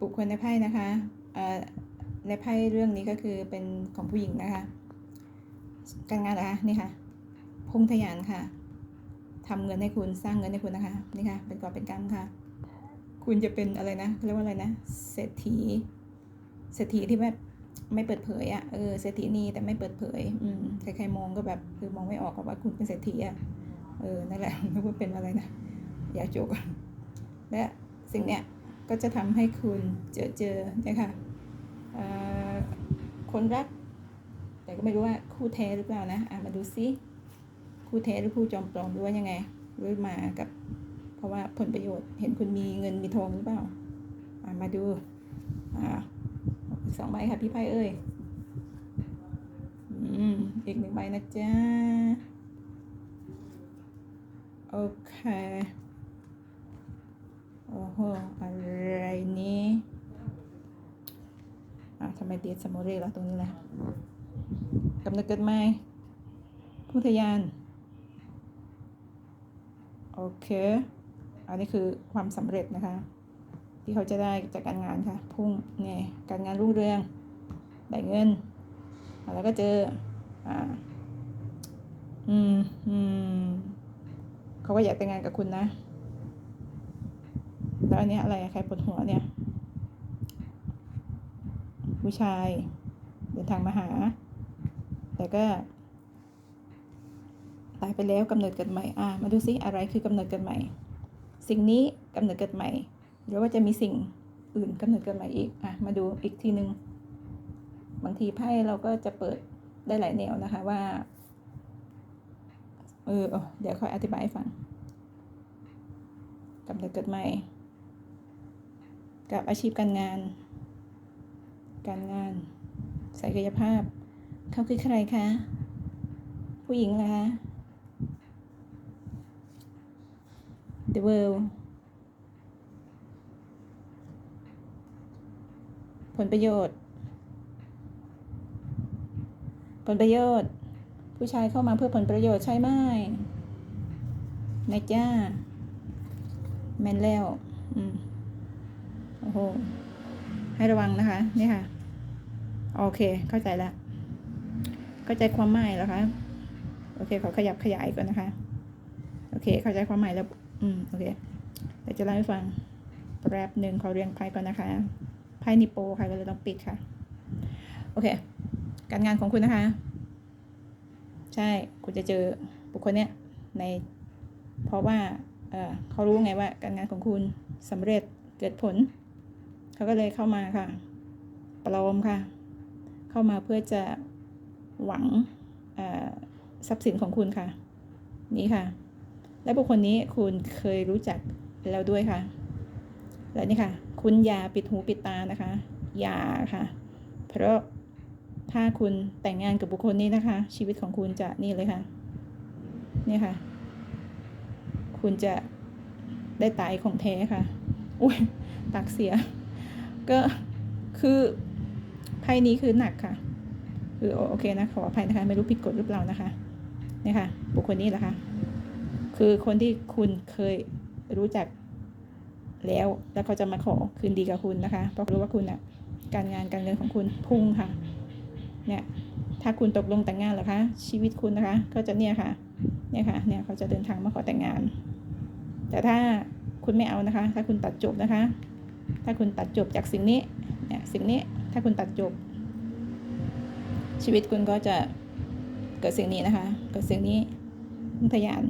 บุคคลในไพ่นะคะเอ่อในไพ่เรื่องนี้ก็คือเป็นของผู้หญิงนะคะ การงานนะคะนี่ค่ะพุ่งทะยานค่ะทำเงินให้คุณสร้างเงินให้คุณนะคะนี่ค่ะเป็นกอบเป็นกำค่ะ คุณจะเป็นอะไรนะเรียกว่าอะไรนะเศรษฐีเศรษฐีที่แบบไม่เปิดเผยอะ่ะเออเศรษฐีนีแต่ไม่เปิดเผยอืมใครๆมองก็แบบคือมองไม่ออกว่าคุณเป็นเศรษฐีอะ่ะเออนั่นแหละไม่ว่าเป็นอะไรนะ อย่าโจกและสิ่งเนี้ย ก็จะทำให้คุณเจอเจอนะคะคนรัก แต่ก็ไม่รู้ว่าคู่แท้หรือเปล่านะอะมาดูซิคู่แท้หรือคู่จอมปลอมหรือว่ายังไงหรือมากับ เพราะว่าผลประโยชน์เห็นคุณมีเงินมีทองหรือเปล่าอะมาดูอ่าสองใบค่ะพี่ไพ่เอ้ยอืมอีกหนึ่งใบนะจ๊ะ โอเค อ้โหอะไรนี้อะทำไมเดียสมอเรล่ะตรงนี้ล่ะกำเนิดเกิดใหม่ผู้ทะยาน โอเค อันนี้คือความสำเร็จนะคะ ที่เขาจะได้จากการงานค่ะ พุ่งเนี่ยการงานรุ่งเรืองได้เงิน แล้วก็เจอ อ่า อืมอืมเขาก็อยากแต่งงานกับคุณนะ อันนี้อะไรใครปวดหัวเนี่ย ผู้ชายเดินทางมาหา แต่ก็ตายไปแล้วกำเนิดเกิดใหม่อ่ามาดูซิอะไรคือกำเนิดเกิดใหม่ สิ่งนี้กำเนิดเกิดใหม่ หรือว่าจะมีสิ่งอื่นกำเนิดเกิดใหม่อีกอะมาดูอีกทีหนึ่งบางทีไพ่เราก็จะเปิดได้หลายแนวนะคะว่าเออเดี๋ยวค่อยอธิบายให้ฟังกำเนิดเกิดใหม่ กับอาชีพการงาน การงานศักยภาพ เขาคือใครคะ ผู้หญิงเหรอคะ The world ผลประโยชน์ ผลประโยชน์ ผู้ชายเข้ามาเพื่อผลประโยชน์ใช่ไหมนายจ้า แมนแล้ว อืม โอ้โห ให้ระวังนะคะ นี่ค่ะ โอเค เข้าใจแล้ว เข้าใจความหมายแล้วคะ โอเค ขอขยับขยายก่อนนะคะ โอเค เข้าใจความหมายแล้ว อืม โอเค เดี๋ยวจะเล่าให้ฟัง แป๊บหนึ่งขอเรียงไพ่ก่อนนะคะ ไพ่นิโปค่ะ ก็เลยต้องปิดค่ะ โอเค การงานของคุณนะคะ ใช่ คุณจะเจอบุคคลเนี้ยใน เพราะว่า เออเขารู้ไงว่าการงานของคุณสำเร็จเกิดผล เขาก็เลยเข้ามาค่ะปลอมค่ะ เข้ามาเพื่อจะหวังทรัพย์สินของคุณค่ะ นี่ค่ะ และบุคคลนี้คุณเคยรู้จักแล้วด้วยค่ะ และนี่ค่ะ คุณอย่าปิดหูปิดตานะคะ อย่าค่ะ เพราะถ้าคุณแต่งงานกับบุคคลนี้นะคะ ชีวิตของคุณจะนี่เลยค่ะ นี่ค่ะ คุณจะได้ตายของแท้ค่ะ อุ้ยตักเสีย ก็คือไพ่นี้คือหนักค่ะ คือโอเคนะขออภัยนะคะ ไม่รู้ผิดกฎหรือเปล่านะคะนี่ค่ะ บุคคลนี้แหละค่ะ คือคนที่คุณเคยรู้จักแล้วแล้วเขาจะมาขอคืนดีกับคุณนะคะ เพราะรู้ว่าคุณอะการงานการเงินของคุณพุ่งค่ะ เนี่ย ถ้าคุณตกลงแต่งงานเหรอคะ ชีวิตคุณนะคะ ก็จะเนี่ยค่ะ เนี่ยค่ะ เนี่ยเขาจะเดินทางมาขอแต่งงาน แต่ถ้าคุณไม่เอานะคะ ถ้าคุณตัดจบนะคะ ถ้าคุณตัดจบจากสิ่งนี้เนี่ยสิ่งนี้ถ้าคุณตัดจบ ชีวิตคุณก็จะเกิดสิ่งนี้นะคะ เกิดสิ่งนี้ทะยาน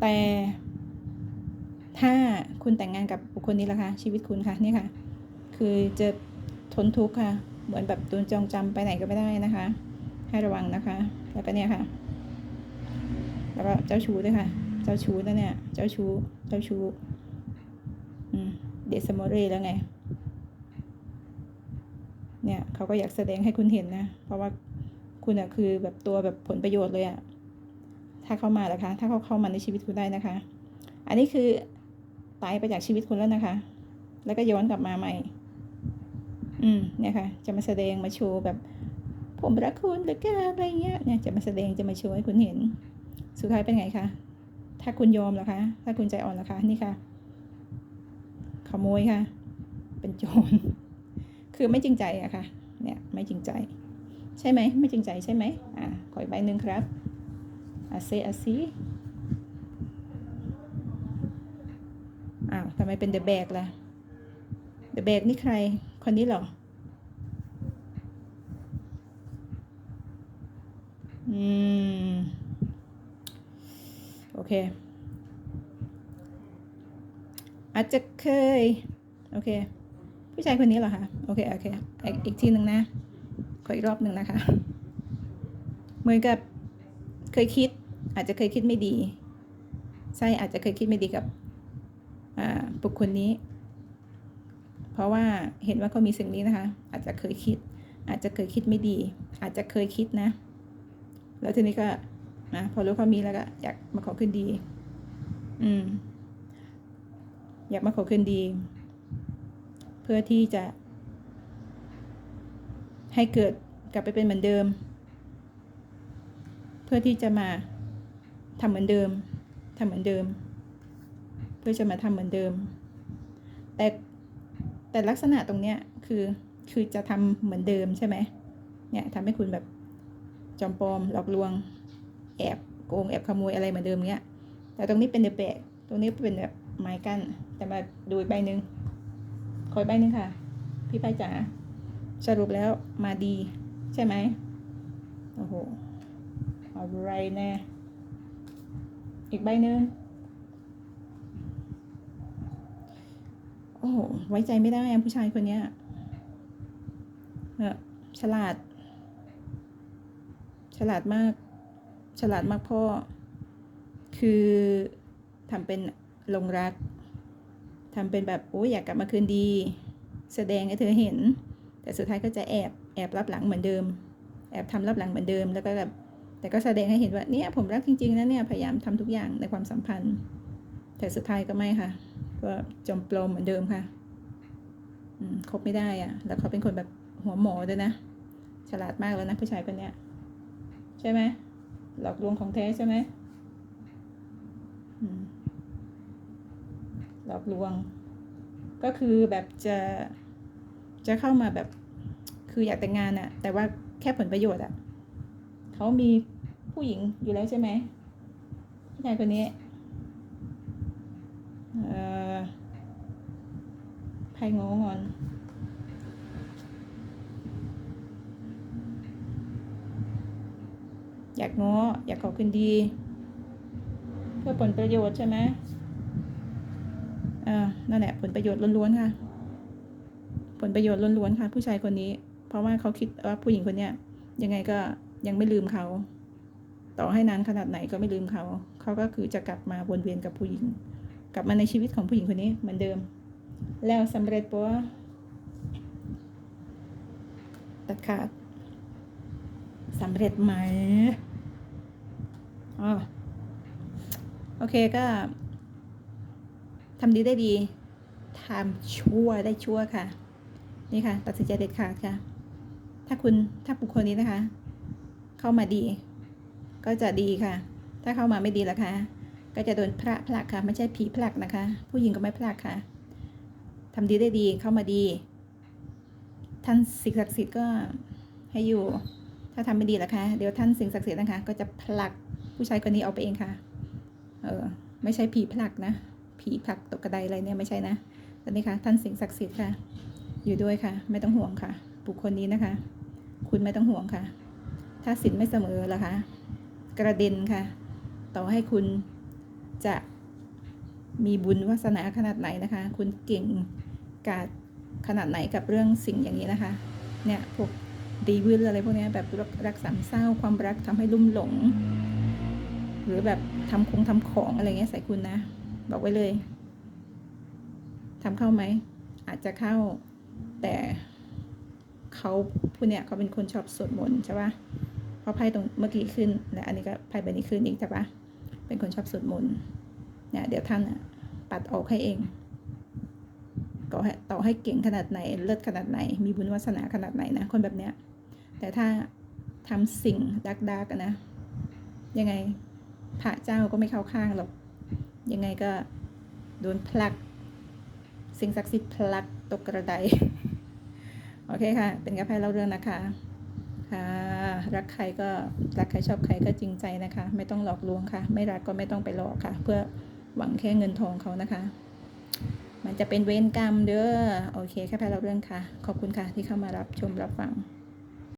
แต่ถ้าคุณแต่งงานกับบุคคลนี้ล่ะคะ ชีวิตคุณค่ะนี่ค่ะ คือจะทนทุกข์ค่ะ เหมือนแบบโดนจองจำไปไหนก็ไม่ได้นะคะ ให้ระวังนะคะ แล้วก็เนี่ยค่ะ แล้วก็เจ้าชู้ด้วยค่ะ เจ้าชู้นะเนี่ย เจ้าชู้ เจ้าชู้ อืม เดซมอเรแล้วไง เนี่ยเขาก็อยากแสดงให้คุณเห็นนะ เพราะว่าคุณอะคือแบบตัวแบบผลประโยชน์เลยอะถ้าเข้ามาล้วคะ ถ้าเขาเข้ามาในชีวิตคุณได้นะคะ อันนี้คือตายไปจากชีวิตคุณแล้วนะคะ แล้วก็ย้อนกลับมาใหม่ อืม เนี่ยค่ะ จะมาแสดงมาโชว์แบบ ผมรักคุณหรือแกอะไรเงี้ย เนี่ย จะมาแสดงจะมาโชว์ให้คุณเห็น สุดท้ายเป็นไงคะ ถ้าคุณยอมเหรอคะ ถ้าคุณใจอ่อนเหรอคะ นี่ค่ะ ขโมยค่ะ เป็นโจร คือไม่จริงใจอะค่ะ เนี่ยไม่จริงใจ ใช่ไหม ไม่จริงใจใช่ไหมอ่าขออีกใบหนึ่งครับอาเซอาซีอ้าวทำไมเป็นเดอะแบกล่ะเดอะแบกนี่ใคร คนนี้เหรอ อืม โอเค อาจจะเคย โอเค ผู้ชายคนนี้เหรอคะ โอเค โอเค อีกทีหนึ่งนะ ขออีกรอบหนึ่งนะคะ เหมือนกับเคยคิด อาจจะเคยคิดไม่ดี ใช่ อาจจะเคยคิดไม่ดีกับบุคคลนี้ เพราะว่าเห็นว่าเขามีสิ่งนี้นะคะ อาจจะเคยคิด อาจจะเคยคิดไม่ดี อาจจะเคยคิดนะ แล้วทีนี้ก็นะพอรู้เขามีแล้วก็อยากมาขอคืนดี อืม อยากมาขอคืนดี เพื่อที่จะ ให้เกิดกลับไปเป็นเหมือนเดิม เพื่อที่จะมาทำเหมือนเดิมทำเหมือนเดิม เพื่อจะมาทำเหมือนเดิม แต่แต่ลักษณะตรงเนี้ยคือคือจะทำเหมือนเดิมใช่ไหมเนี่ยทำให้คุณแบบจอมปลอมหลอกลวง แอบโกงแอบขโมยอะไรเหมือนเดิมเนี้ยแต่ตรงนี้เป็นเดแบกตรงนี้เป็นแบบ ไม้กั้นแต่มาดูใบหนึ่งขออีกใบหนึ่งค่ะ พี่ป้ายจ๋าสรุปแล้วมาดี ใช่ไหมโอ้โหอะไรแน่อีกใบหนึ่งโอ้โหไว้ใจไม่ได้อะผู้ชายคนเนี้ยเออฉลาด ฉลาดมาก ฉลาดมากพ่อ คือทำเป็น ลงรักทำเป็นแบบโอ้ยอยากกลับมาคืนดี แสดงให้เธอเห็น แต่สุดท้ายก็จะแอบแอบรับหลังเหมือนเดิม แอบทำรับหลังเหมือนเดิม แล้วก็แบบแต่ก็แสดงให้เห็นว่าเนี่ยผมรักจริงๆนะเนี่ยพยายามทำทุกอย่างในความสัมพันธ์ แต่สุดท้ายก็ไม่ค่ะ ก็จมปลอมเหมือนเดิมค่ะอคบไม่ได้อะแล้วเขาเป็นคนแบบหัวหมอด้วยนะ ฉลาดมากแล้วนะผู้ชายคนเนี้ยใช่ไหมหลอกลวงของแท้ใช่ไหมอืม หลอกลวง ก็คือแบบจะจะเข้ามาแบบคืออยากแต่งงานอะแต่ว่าแค่ผลประโยชน์อะเขามีผู้หญิงอยู่แล้วใช่ไหมผู้ชายคนนี้อ่อไพ่งงอนอยากง้ออยากขอคืนดี เพื่อผลประโยชน์ใช่ไหม นั่นแหละผลประโยชน์ล้วนๆค่ะ ผลประโยชน์ล้วนๆค่ะ ผู้ชายคนนี้ เพราะว่าเขาคิดว่าผู้หญิงคนเนี้ยยังไงก็ยังไม่ลืมเขา ต่อให้นานขนาดไหนก็ไม่ลืมเขา เขาก็คือจะกลับมาวนเวียนกับผู้หญิง กลับมาในชีวิตของผู้หญิงคนนี้เหมือนเดิม แล้วสำเร็จปะตัดขาดสำเร็จไหมอ๋อโอเคก็ ทำดีได้ดีทำชั่วได้ชั่วค่ะ นี่ค่ะ ตัดสินใจเด็ดขาดค่ะ ถ้าคุณถ้าบุคคลนี้นะคะ เข้ามาดี ก็จะดีค่ะ ถ้าเข้ามาไม่ดีล่ะคะก็จะโดนพระผลักค่ะ ไม่ใช่ผีผลักนะคะ ผู้หญิงก็ไม่ผลักค่ะทำดีได้ดีเข้ามาดี ท่านสิ่งศักดิ์สิทธิ์ก็ให้อยู่ ถ้าทำไม่ดีล่ะคะเดี๋ยวท่านสิ่งศักดิ์สิทธิ์นะคะ ก็จะผลักผู้ชายคนนี้เอาไปเองค่ะ เออไม่ใช่ผีผลักนะ ผีผักตกกระไดอะไรเนี่ยไม่ใช่นะตอนนี้ค่ะท่านสิ่งศักดิ์สิทธิ์ค่ะ อยู่ด้วยค่ะ ไม่ต้องห่วงค่ะ บุคคลนี้นะคะ คุณไม่ต้องห่วงค่ะ ถ้าสินไม่เสมอล่ะคะกระเด็นค่ะ ต่อให้คุณจะมีบุญวาสนาขนาดไหนนะคะ คุณเก่งกาจขนาดไหนกับเรื่องสิ่งอย่างนี้นะคะ เนี่ยพวกดีวิลอะไรพวกนี้แบบรักรักสามเศร้าความรักทำให้ลุ่มหลง หรือแบบทำคงทำของอะไรเงี้ยใส่คุณนะ บอกไว้เลยทำเข้าไหม อาจจะเข้า แต่เขาผู้เนี้ยเขาเป็นคนชอบสวดมนต์ใช่ปะเพราะไพ่ตรงเมื่อกี้ขึ้น และอันนี้ก็ไพ่ใบนี้ขึ้นอีกใช่ปะเป็นคนชอบสวดมนต์เนี่ยเดี๋ยวท่านปัดออกให้เองก็ต่อให้เก่งขนาดไหน เลิศขนาดไหน มีบุญวาสนาขนาดไหนนะ คนแบบเนี้ย แต่ถ้าทำสิ่งดักดักนะ ยังไงพระเจ้าก็ไม่เข้าข้างหรอก ยังไงก็โดนผลัก สิ่งศักดิ์สิทธิ์พลักตกกระไดโอเคค่ะ เป็นกาแฟเล่าเรื่องนะคะ ค่ะ รักใครก็รักใครชอบใครก็จริงใจนะคะ ไม่ต้องหลอกลวงค่ะ ไม่รักก็ไม่ต้องไปหลอกค่ะ เพื่อหวังแค่เงินทองเขานะคะ มันจะเป็นเวรกรรมเด้อ โอเคแค่แพ้เราเรื่องค่ะ ขอบคุณค่ะที่เข้ามารับชมรับฟัง